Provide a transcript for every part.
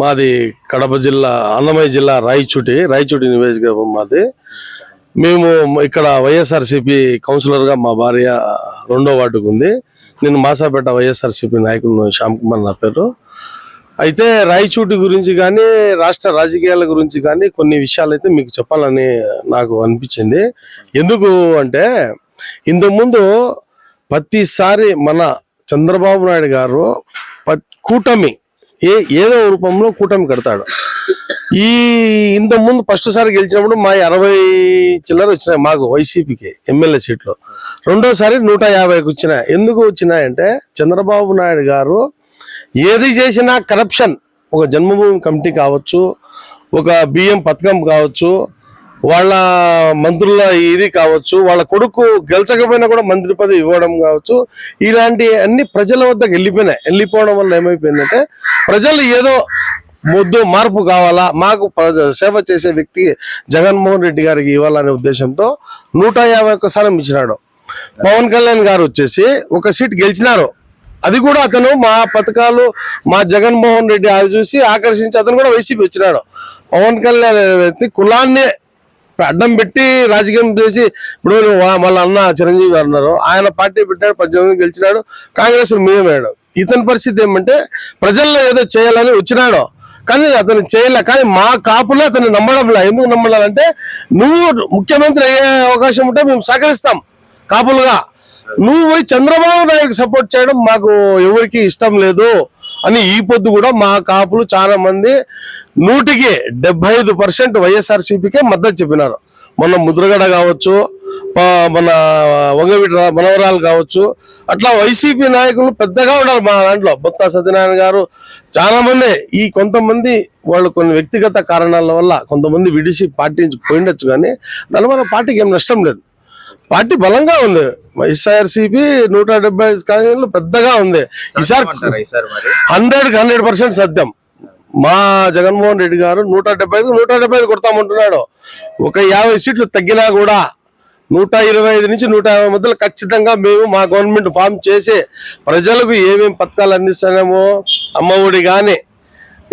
మాది కడప జిల్లా అన్నమయ్య జిల్లా రాయచూటి రాయచూటి నియోజకవర్గం మాది. మేము ఇక్కడ వైఎస్ఆర్సీపీ కౌన్సిలర్గా మా భార్య రెండో వార్డుకు ఉంది. నేను మాసాపేట వైఎస్ఆర్సీపీ నాయకుడు శ్యామ్ కుమార్ నా పేరు. అయితే రాయచూటి గురించి కానీ రాష్ట్ర రాజకీయాల గురించి కానీ కొన్ని విషయాలు అయితే మీకు చెప్పాలని నాకు అనిపించింది. ఎందుకు అంటే ఇంతకుముందు ప్రతిసారి మన చంద్రబాబు నాయుడు గారు కూటమి ఏ ఏదో రూపంలో కూటమి కడతాడు. ఈ ఇంత ముందు ఫస్ట్ సారి గెలిచినప్పుడు మా అరవై చిల్లర వచ్చినాయి మాకు వైసీపీకి ఎమ్మెల్యే సీట్లు. రెండోసారి నూట యాభైకి వచ్చినాయి. ఎందుకు వచ్చినాయంటే చంద్రబాబు నాయుడు గారు ఏది చేసినా కరప్షన్ ఒక జన్మభూమి కమిటీ కావచ్చు ఒక బియ్యం పథకం కావచ్చు వాళ్ళ మంత్రుల ఇది కావచ్చు వాళ్ళ కొడుకు గెలిచకపోయినా కూడా మంత్రి పదవి ఇవ్వడం కావచ్చు ఇలాంటి అన్ని ప్రజల వద్దకు వెళ్ళిపోయినాయి. వెళ్ళిపోవడం వల్ల ఏమైపోయిందంటే ప్రజలు ఏదో ముద్దు మార్పు కావాలా? మాకు సేవ చేసే వ్యక్తి జగన్మోహన్ రెడ్డి గారికి ఇవ్వాలనే ఉద్దేశంతో నూట యాభై ఒక్క స్థానం ఇచ్చినాడు. పవన్ కళ్యాణ్ గారు వచ్చేసి ఒక సీట్ గెలిచినారు. అది కూడా అతను మా పథకాలు మా జగన్మోహన్ రెడ్డి అది చూసి ఆకర్షించి అతను కూడా వైసీపీ వచ్చినాడు. పవన్ కళ్యాణ్ అనే వ్యక్తి కులాన్ని అడ్డం పెట్టి రాజకీయం చేసి ఇప్పుడు మళ్ళీ అన్న చిరంజీవి గారు ఉన్నారు. ఆయన పార్టీ పెట్టాడు పద్దెనిమిది గెలిచినాడు. కాంగ్రెస్ మేమేడు ఇతని పరిస్థితి ఏమంటే ప్రజల్లో ఏదో చేయాలని వచ్చినాడు. కానీ అతను చేయలే కానీ మా కాపులే అతను నమ్మడం లే. ఎందుకు నమ్మడాలంటే నువ్వు ముఖ్యమంత్రి అయ్యే అవకాశం ఉంటే మేము సహకరిస్తాం కాపులుగా. నువ్వు పోయి చంద్రబాబు నాయుడుకి సపోర్ట్ చేయడం మాకు ఎవరికి ఇష్టం లేదు. అని ఈ పొద్దు కూడా మా కాపులు చాలా మంది నూటికి డెబ్బై ఐదు పర్సెంట్ వైఎస్ఆర్సీపీకే మద్దతు చెప్పినారు. మొన్న ముద్రగడ కావచ్చు మన వంగవీటి మనవరాలు కావచ్చు అట్లా వైసీపీ నాయకులు పెద్దగా ఉన్నారు మా దాంట్లో. బొత్త సత్యనారాయణ గారు చాలా మంది. ఈ కొంతమంది వాళ్ళు కొన్ని వ్యక్తిగత కారణాల వల్ల కొంతమంది విడిసి పార్టీ నుంచి పోయిండొచ్చు కానీ దానివల్ల పార్టీకి ఏం నష్టం లేదు. పార్టీ బలంగా ఉంది. వైఎస్ఆర్సీపీ నూట డెబ్బై ఐదు పెద్దగా ఉంది. ఈసారి హండ్రెడ్ హండ్రెడ్ పర్సెంట్ సత్యం. మా జగన్మోహన్ రెడ్డి గారు నూట డెబ్బై ఐదు నూట డెబ్బై ఐదు కొడతామంటున్నాడు. ఒక యాభై సీట్లు తగ్గినా కూడా నూట ఇరవై ఐదు నుంచి నూట యాభై మధ్యలో ఖచ్చితంగా మేము మా గవర్నమెంట్ ఫామ్ చేసి ప్రజలకు ఏమేమి పథకాలు అందిస్తున్నామో అమ్మఒడి కానీ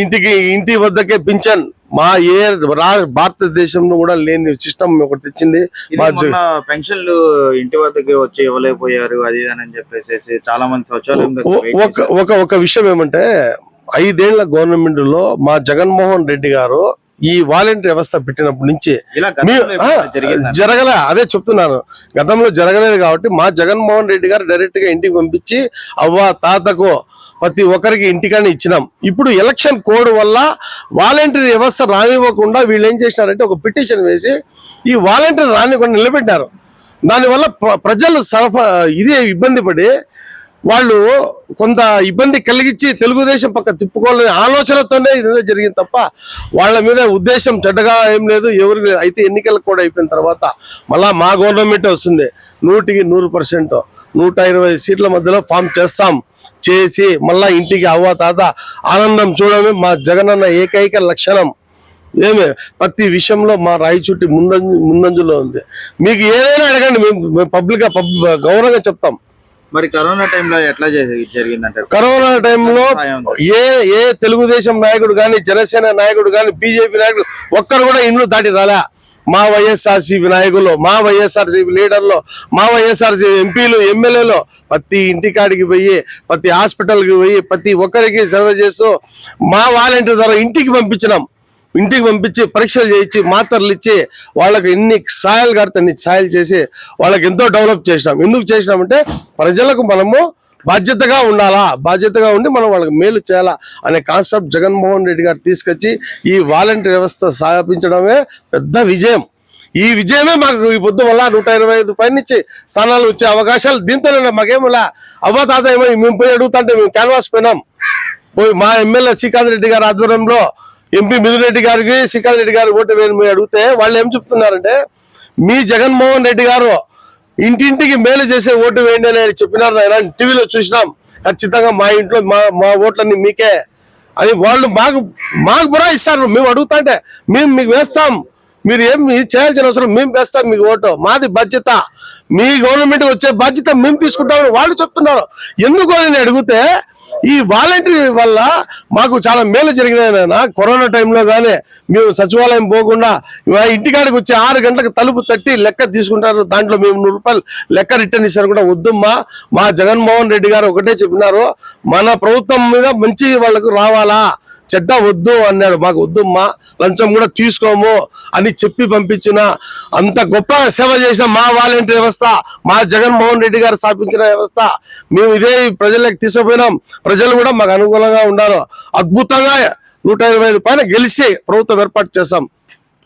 ఇంటికి ఇంటి వద్దకే పింఛన్ మా ఏ భారతదేశంలో కూడా లేని సిస్టమ్ ఒకటి మొన్న పెన్షన్లు ఇంటి వద్దకి వచ్చి ఇవ్వలేకపోయారు అది అని చెప్పేసి చాలా మంది శౌచాలయం ఒక. ఒక ఒక విషయం ఏమంటే ఐదేళ్ళ గవర్నమెంట్లో మా జగన్మోహన్ రెడ్డి గారు ఈ వాలంటీర్ వ్యవస్థ పెట్టినప్పటి నుంచి? జరగలే అదే చెప్తున్నాను గతంలో జరగలేదు కాబట్టి మా జగన్మోహన్ రెడ్డి గారు డైరెక్ట్గా ఇంటికి పంపించి అవ్వ తాతకు ప్రతి ఒక్కరికి ఇంటికాని ఇచ్చినాం. ఇప్పుడు ఎలక్షన్ కోడ్ వల్ల వాలంటీర్ వ్యవస్థ రానివ్వకుండా వీళ్ళు ఏం చేసినారంటే ఒక పిటిషన్ వేసి ఈ వాలంటీర్ రానివ్వకుండా నిలబెట్టారు దానివల్ల ప్ర- ప్రజలు సరఫరా ఇదే ఇబ్బంది పడి వాళ్ళు కొంత ఇబ్బంది కలిగించి తెలుగుదేశం పక్క తిప్పుకోవాలనే ఆలోచనతోనే ఇదంతా జరిగింది తప్ప వాళ్ళ మీద ఉద్దేశం చెడ్డగా ఏం లేదు. ఎవరికి లేదు. అయితే ఎన్నికలు కూడా అయిపోయిన తర్వాత మళ్ళా మా గవర్నమెంట్ వస్తుంది. నూటికి నూరు పర్సెంట్ నూట ఇరవై సీట్ల మధ్యలో ఫామ్ చేస్తాం. చేసి మళ్ళా ఇంటికి అవ్వ తాత ఆనందం చూడమే మా జగనన్న ఏకైక లక్షణం. ఏమి? ప్రతి విషయంలో మా రాయచుట్టి ముందంజ ముందంజలో ఉంది. మీకు ఏదైనా అడగండి మేము పబ్లిక్ గౌరవంగా చెప్తాం. మరి కరోనా టైంలో ఎట్లా జరిగిందంటారు? కరోనా టైంలో ఏ ఏ తెలుగుదేశం నాయకుడు కానీ జనసేన నాయకుడు కానీ బీజేపీ నాయకుడు ఒక్కరు కూడా ఇండ్లు దాటి రాలే. మా వైఎస్ఆర్సీపీ నాయకులు మా వైఎస్ఆర్సీపీ లీడర్లు మా వైఎస్ఆర్సీపీ ఎంపీలు ఎమ్మెల్యేలు ప్రతి ఇంటికాడికి పోయి ప్రతి హాస్పిటల్కి పోయి ప్రతి ఒక్కరికి సేవ చేస్తూ మా వాలంటీర్ ద్వారా ఇంటికి పంపించినాం. ఇంటికి పంపించి పరీక్షలు చేయించి మాత్రలు ఇచ్చి వాళ్ళకి ఎన్ని సాయాలు కడితే అన్ని సాయాలు చేసి వాళ్ళకి ఎంతో డెవలప్ చేసినాం. ఎందుకు చేసినామంటే ప్రజలకు మనము బాధ్యతగా ఉండాలా? బాధ్యతగా ఉండి మనం వాళ్ళకి మేలు చేయాలా? అనే కాన్సెప్ట్ జగన్మోహన్ రెడ్డి గారు తీసుకొచ్చి ఈ వాలంటీర్ వ్యవస్థ స్థాపించడమే పెద్ద విజయం. ఈ విజయమే మాకు ఈ పొద్దు వల్ల నూట ఇరవై ఐదు పైనుంచి స్థానాలు వచ్చే అవకాశాలు దీంతోనే మాకేమిలా అవ్వ తాత ఏమో మేము పోయి అడుగుతుంటే మేము క్యాన్వాస్ పోయినాం. పోయి మా ఎమ్మెల్యే శ్రీకాంత్ రెడ్డి గారి ఆధ్వర్యంలో ఎంపీ మిథున్ రెడ్డి గారికి శ్రీకాంత్ రెడ్డి గారు ఓటు వేయని అడిగితే వాళ్ళు ఏం చెప్తున్నారంటే మీ జగన్మోహన్ రెడ్డి గారు ఇంటింటికి మేలు చేసే ఓటు వేయండి అని చెప్పినారు నాయన. టీవీలో చూసినాం. ఖచ్చితంగా మా ఇంట్లో మా మా ఓట్లన్నీ మీకే. అని వాళ్ళు మాకు మాకు బురా ఇస్తారు. మేము అడుగుతాంటే మేము మీకు వేస్తాం. మీరు ఏం చేయాల్సిన అవసరం? మేము వేస్తాం మీకు ఓటు. మాది బాధ్యత. మీ గవర్నమెంట్ వచ్చే బాధ్యత మేము తీసుకుంటామని వాళ్ళు చెప్తున్నారు. ఎందుకు అని అడిగితే ఈ వాలంటీర్ వల్ల మాకు చాలా మేలు జరిగినాయన కరోనా టైంలో కానీ మేము సచివాలయం పోకుండా ఇంటికాడికి వచ్చి ఆరు గంటలకు తలుపు తట్టి లెక్క తీసుకుంటారు. దాంట్లో మేము నూరు రూపాయలు లెక్క రిటర్న్ ఇస్తారు కూడా వద్దమ్మా. మా జగన్మోహన్ రెడ్డి గారు ఒకటే చెప్పినారు. మన ప్రభుత్వం మీద మంచి వాళ్ళకు రావాలా? చెడ్డ వద్దు అన్నాడు. మాకు వద్దమ్మా లంచం కూడా తీసుకోము అని చెప్పి పంపించిన అంత గొప్ప సేవ చేసిన మా వాలంటీర్ వ్యవస్థ మా జగన్మోహన్ రెడ్డి గారు స్థాపించిన వ్యవస్థ మేము ఇదే ప్రజలకు తీసుకుపోయినాం. ప్రజలు కూడా మాకు అనుకూలంగా ఉన్నారు అద్భుతంగా నూట ఇరవై ఐదు పైన గెలిచి ప్రభుత్వం ఏర్పాటు చేశాం.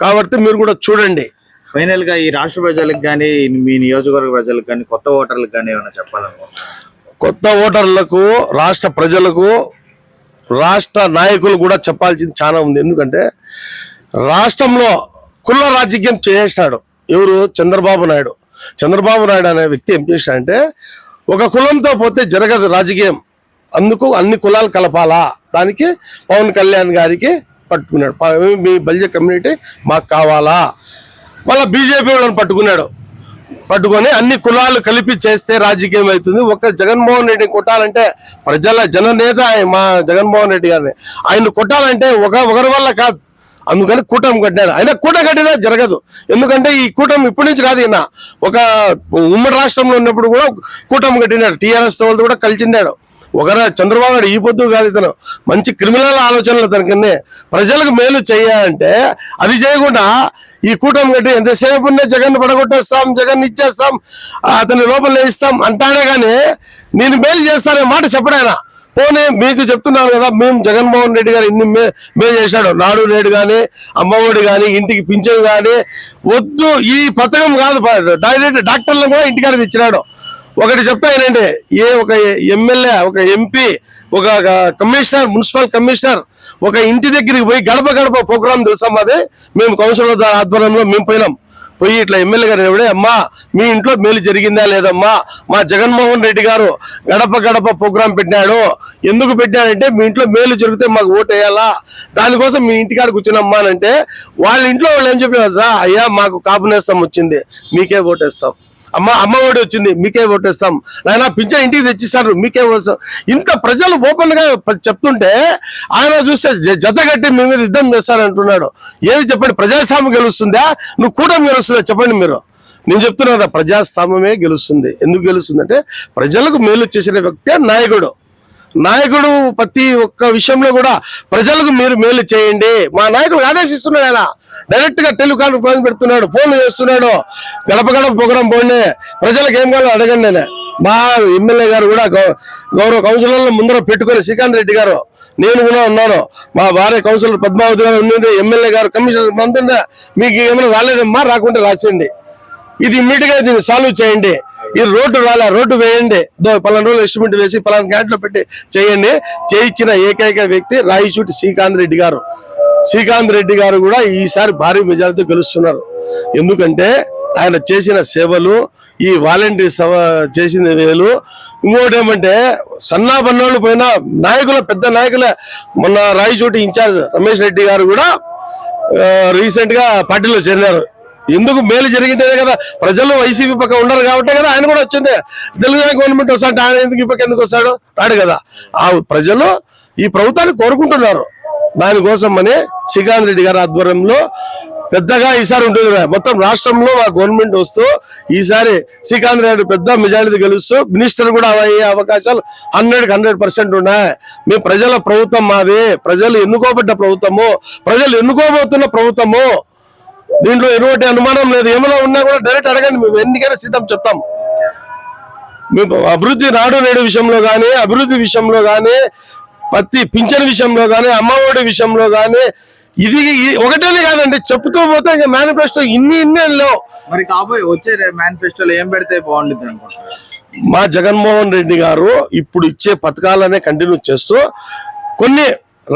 కాబట్టి మీరు కూడా చూడండి. ఫైనల్గా ఈ రాష్ట్ర ప్రజలకు కానీ మీ నియోజకవర్గ ప్రజలకు కానీ కొత్త ఓటర్లకు కానీ ఏమైనా చెప్పాలనుకుంటున్నారు? కొత్త ఓటర్లకు రాష్ట్ర ప్రజలకు రాష్ట్ర నాయకులు కూడా చెప్పాల్సింది చాలా ఉంది. ఎందుకంటే రాష్ట్రంలో కుల రాజకీయం చేశాడు. ఎవరు? చంద్రబాబు నాయుడు. చంద్రబాబు నాయుడు అనే వ్యక్తి ఏం చేశాడంటే ఒక కులంతో పోతే జరగదు రాజకీయం. అందుకు అన్ని కులాలు కలపాలా? దానికి పవన్ కళ్యాణ్ గారికి పట్టుకున్నాడు. మీ బల్జ కమ్యూనిటీ మాకు కావాలా? మళ్ళీ బీజేపీ వాళ్ళని పట్టుకున్నాడు. పట్టుకొని అన్ని కులాలు కలిపి చేస్తే రాజకీయం అవుతుంది. ఒక్క జగన్మోహన్ రెడ్డిని కొట్టాలంటే ప్రజల జననేత మా జగన్మోహన్ రెడ్డి గారిని. ఆయన కొట్టాలంటే ఒక ఒకరి వల్ల కాదు. అందుకని కూటమి కట్టినాడు. ఆయన కూట కట్టినా జరగదు. ఎందుకంటే ఈ కూటమి ఇప్పటి నుంచి కాదు ఈయన. ఒక ఉమ్మడి రాష్ట్రంలో ఉన్నప్పుడు కూడా కూటమి కట్టినాడు. టీఆర్ఎస్తో వాళ్ళతో కూడా కలిసిండాడు. ఒకరు చంద్రబాబు నాయుడు ఈ పొద్దు కాదు ఇతను. మంచి క్రిమినల్ ఆలోచనలు తనకన్నీ ప్రజలకు మేలు చేయాలంటే అది చేయకుండా ఈ కూటమి గట్టి ఎంతసేపు ఉండే జగన్ పడగొట్టేస్తాం జగన్ ఇచ్చేస్తాం అతని లోపల ఇస్తాం అంటానే కానీ నేను మేలు చేస్తానే మాట చెప్పడాయన పోనీ మీకు చెప్తున్నాను కదా మేము జగన్మోహన్ రెడ్డి గారు ఇన్ని మే మేలు చేశాడు. నాడు నేడు కానీ అమ్మఒడి కానీ ఇంటికి పింఛన్ కానీ వద్దు ఈ పథకం కాదు. డైరెక్ట్ డాక్టర్లను కూడా ఇంటికాడ ఇచ్చినాడు ఒకటి చెప్తా ఏంటంటే ఏ ఒక ఎమ్మెల్యే ఒక ఎంపీ ఒక కమిషనర్ మున్సిపల్ కమిషనర్ ఒక ఇంటి దగ్గరికి పోయి గడప గడప ప్రోగ్రామ్ తెలుసా మాది మేము కౌన్సిలర్ ఆధ్వర్యంలో మేము పోయినాం. పోయి ఇట్లా ఎమ్మెల్యే గారు ఎవడే అమ్మా మీ ఇంట్లో మేలు జరిగిందా లేదమ్మా? మా జగన్మోహన్ రెడ్డి గారు గడప గడప ప్రోగ్రాం పెట్టాడు ఎందుకు పెట్టాడంటే మీ ఇంట్లో మేలు జరిగితే మాకు ఓటు వేయాలా? దానికోసం మీ ఇంటికాడికి వచ్చినమ్మా అని అంటే వాళ్ళ ఇంట్లో వాళ్ళు ఏం చెప్పారు సార్ అయ్యా మాకు కాపునేస్తం వచ్చింది. మీకే ఓటేస్తాం. అమ్మ అమ్మ ఒడి వచ్చింది మీకే ఓటేస్తాం. నాయన పింఛన్ ఇంటికి తెచ్చిస్తారు మీకే ఓటేస్తాం. ఇంత ప్రజలు ఓపెన్గా చెప్తుంటే ఆయన చూస్తే జ- మీ మీద యుద్ధం చేస్తారంటున్నాడు. ఏది చెప్పండి ప్రజాస్వామ్యం గెలుస్తుందా? నువ్వు కూటమి గెలుస్తుందా? చెప్పండి మీరు. నేను చెప్తున్నా కదా ప్రజాస్వామ్యమే గెలుస్తుంది. ఎందుకు గెలుస్తుంది అంటే ప్రజలకు మేలు చేసిన వ్యక్తే నాయకుడు. నాయకుడు ప్రతి ఒక్క విషయంలో కూడా ప్రజలకు మీరు మేలు చేయండి. మా నాయకుడు ఆదేశిస్తున్నాడు ఆయన. డైరెక్ట్గా టెలికాన్ఫరెన్స్ పెడుతున్నాడు ఫోన్లు చేస్తున్నాడు. గడప గడప పొగడం పోండి. ప్రజలకు ఏం కావాలో అడగండి నేను మా ఎమ్మెల్యే గారు కూడా గౌ- గౌరవ కౌన్సిలర్లు ముందర పెట్టుకొని శ్రీకాంత్ రెడ్డి గారు నేను కూడా ఉన్నాను. మా భార్య కౌన్సిలర్ పద్మావతి గారు ఉండి ఎమ్మెల్యే గారు కమిషనర్ మంత్రి మీకు ఏమైనా రాలేదమ్మా రాకుంటే రాసేయండి. ఇది ఇమ్మీడియట్గా దీన్ని సాల్వ్ చేయండి. ఈ రోడ్డు రాలే రోడ్డు వేయండి. దో పలానా రోజులు ఎస్టిమేట్ వేసి పలానా గ్యాట్లో పెట్టి చేయండి. చేయించిన ఏకైక వ్యక్తి రాయిచూటి శ్రీకాంత్ రెడ్డి గారు. శ్రీకాంత్ రెడ్డి గారు కూడా ఈసారి భారీ మెజారిటీతో గెలుస్తున్నారు. ఎందుకంటే ఆయన చేసిన సేవలు ఈ వాలంటీర్ సభ చేసిన వేలు ఇంకోటి ఏమంటే సన్నా బన్నోళ్ళు పోయిన నాయకుల పెద్ద నాయకులే మొన్న రాయిచోటి ఇన్ఛార్జ్ రమేష్ రెడ్డి గారు కూడా రీసెంట్గా పార్టీలో చేరినారు. ఎందుకు మేలు జరిగిందే కదా. ప్రజలు వైసీపీ పక్క ఉండరు కాబట్టి కదా ఆయన కూడా వచ్చింది. తెలుగుదేశం గవర్నమెంట్ వస్తాడు ఆయన ఎందుకు ఈ పక్క ఎందుకు వస్తాడు? రాడు కదా. ఆ ప్రజలు ఈ ప్రభుత్వాన్ని కోరుకుంటున్నారు. దానికోసం అని శ్రీకాంత్ రెడ్డి గారి ఆధ్వర్యంలో పెద్దగా ఈసారి ఉంటుంది మొత్తం రాష్ట్రంలో మా గవర్నమెంట్ వస్తూ ఈసారి శ్రీకాంత్ రెడ్డి పెద్ద మెజారిటీ గెలుస్తూ మినిస్టర్ కూడా అయ్యే అవకాశాలు హండ్రెడ్ హండ్రెడ్ పర్సెంట్ ఉన్నాయి. మీ ప్రజల ప్రభుత్వం మాది. ప్రజలు ఎన్నుకోబడ్డ ప్రభుత్వము. ప్రజలు ఎన్నుకోబోతున్న ప్రభుత్వము. దీంట్లో ఎటువంటి అనుమానం లేదు. ఏమైనా ఉన్నా కూడా డైరెక్ట్ అడగండి. మేము ఎన్నికైనా సిద్ధం చెప్తాం. మేము అభివృద్ధి నాడు నేడు విషయంలో కానీ అభివృద్ధి విషయంలో కానీ ప్రతి పింఛన్ విషయంలో కానీ అమ్మఒడి విషయంలో కానీ ఇది ఒకటేనే కాదండి. చెప్తూ పోతే ఇంకా మేనిఫెస్టో ఇన్ని ఇన్ని లేవు. మరి కాబోయే వచ్చే మేనిఫెస్టోలో ఏం పెడితే బాగుంటుంది అనుకుంటున్నారు? మా జగన్మోహన్ రెడ్డి గారు ఇప్పుడు ఇచ్చే పథకాలనే కంటిన్యూ చేస్తూ కొన్ని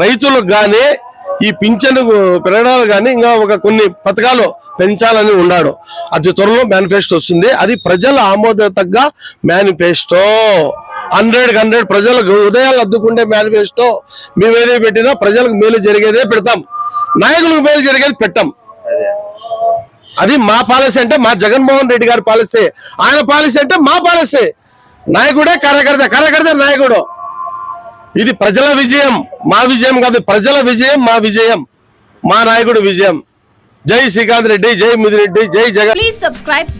రైతులకు కానీ ఈ పింఛను పెరగడాలు కానీ ఇంకా ఒక కొన్ని పథకాలు పెంచాలని ఉన్నాడు. అతి త్వరలో మేనిఫెస్టో వస్తుంది. అది ప్రజల ఆమోదతగ్గ మేనిఫెస్టో హండ్రెడ్ హండ్రెడ్ ప్రజలకు ఉదయాలు అద్దుకుంటే మేనిఫెస్టో మేము పెట్టినా ప్రజలకు మేలు జరిగేదే పెడతాం. నాయకులకు మేలు జరిగేది పెట్టాం. అది మా పాలసీ అంటే మా జగన్మోహన్ రెడ్డి గారి పాలసీ. ఆయన పాలసీ అంటే మా పాలసీ. నాయకుడే కార్యకర్త కార్యకర్త నాయకుడు. ఇది ప్రజల విజయం. మా విజయం కాదు ప్రజల విజయం మా విజయం మా నాయకుడి విజయం. జై శ్రీకాంత్ రెడ్డి జై మిథున్ రెడ్డి జై జగన్. Please subscribe.